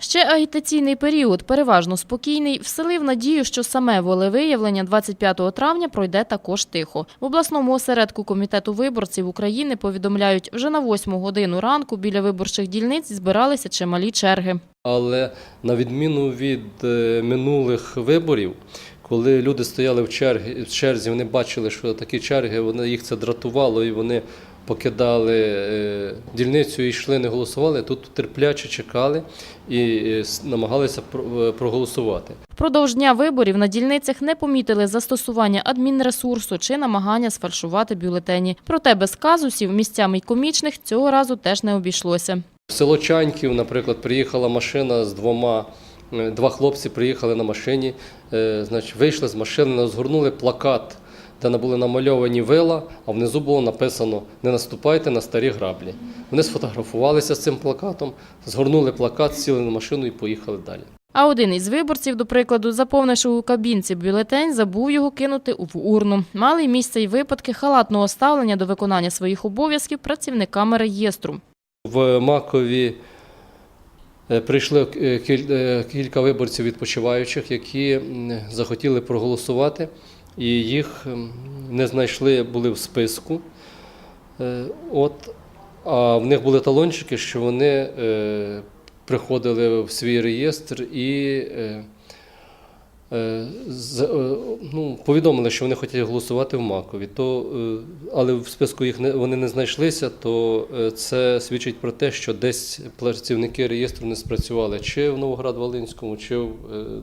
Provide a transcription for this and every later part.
Ще агітаційний період, переважно спокійний, вселив надію, що саме волевиявлення 25 травня пройде також тихо. В обласному осередку комітету виборців України повідомляють, вже на 8 годину ранку біля виборчих дільниць збиралися чималі черги. Але на відміну від е, минулих виборів, коли люди стояли в черзі, вони бачили, що такі черги, вони їх це дратувало, і вони покидали е, дільницю і йшли, не голосували. Тут терпляче чекали і е, намагалися е, проголосувати. Впродовж дня виборів на дільницях не помітили застосування адмінресурсу чи намагання сфальшувати бюлетені. Проте без казусів місцями й комічних цього разу теж не обійшлося. В село Чаньків, наприклад, приїхала машина з двома. Два хлопці приїхали на машині, значить, вийшли з машини, розгорнули плакат, де були намальовані вила, а внизу було написано Не наступайте на старі граблі. Вони сфотографувалися з цим плакатом, згорнули плакат, сіли на машину і поїхали далі. А один із виборців, до прикладу, заповнивши у кабінці бюлетень, забув його кинути в урну. Мали й місце й випадки халатного ставлення до виконання своїх обов'язків працівниками реєстру. В Макові е, прийшли е, е, кілька виборців відпочиваючих, які захотіли проголосувати, і їх не знайшли, були в списку. Е, От, а в них були талончики, що вони е, приходили в свій реєстр і е, ну, повідомили, що вони хочуть голосувати в Макові. То, але в списку їх не, вони не знайшлися, то це свідчить про те, що десь працівники реєстру не спрацювали чи в Новоград-Волинському, чи в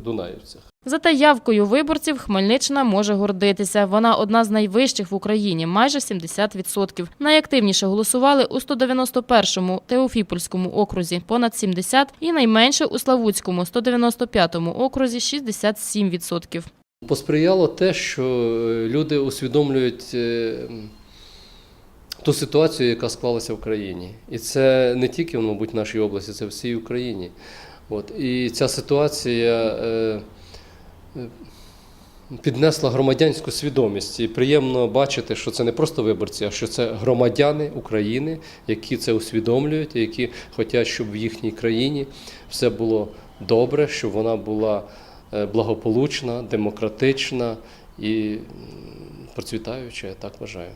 Дунаївцях. Зате явкою виборців Хмельниччина може гордитися. Вона одна з найвищих в Україні, майже 70%. Найактивніше голосували у 191-му Теофіпольському окрузі – понад 70%, і найменше у Славутському – 195-му окрузі – 67%. Посприяло те, що е, люди усвідомлюють е, ту ситуацію, яка склалася в країні. І це не тільки, мабуть, в нашій області, це в всій Україні. От. І ця ситуація е, піднесла громадянську свідомість. І приємно бачити, що це не просто виборці, а що це громадяни України, які це усвідомлюють, які хочуть, щоб в їхній країні все було добре, щоб вона була е, благополучна, демократична і процвітаюча, я так вважаю.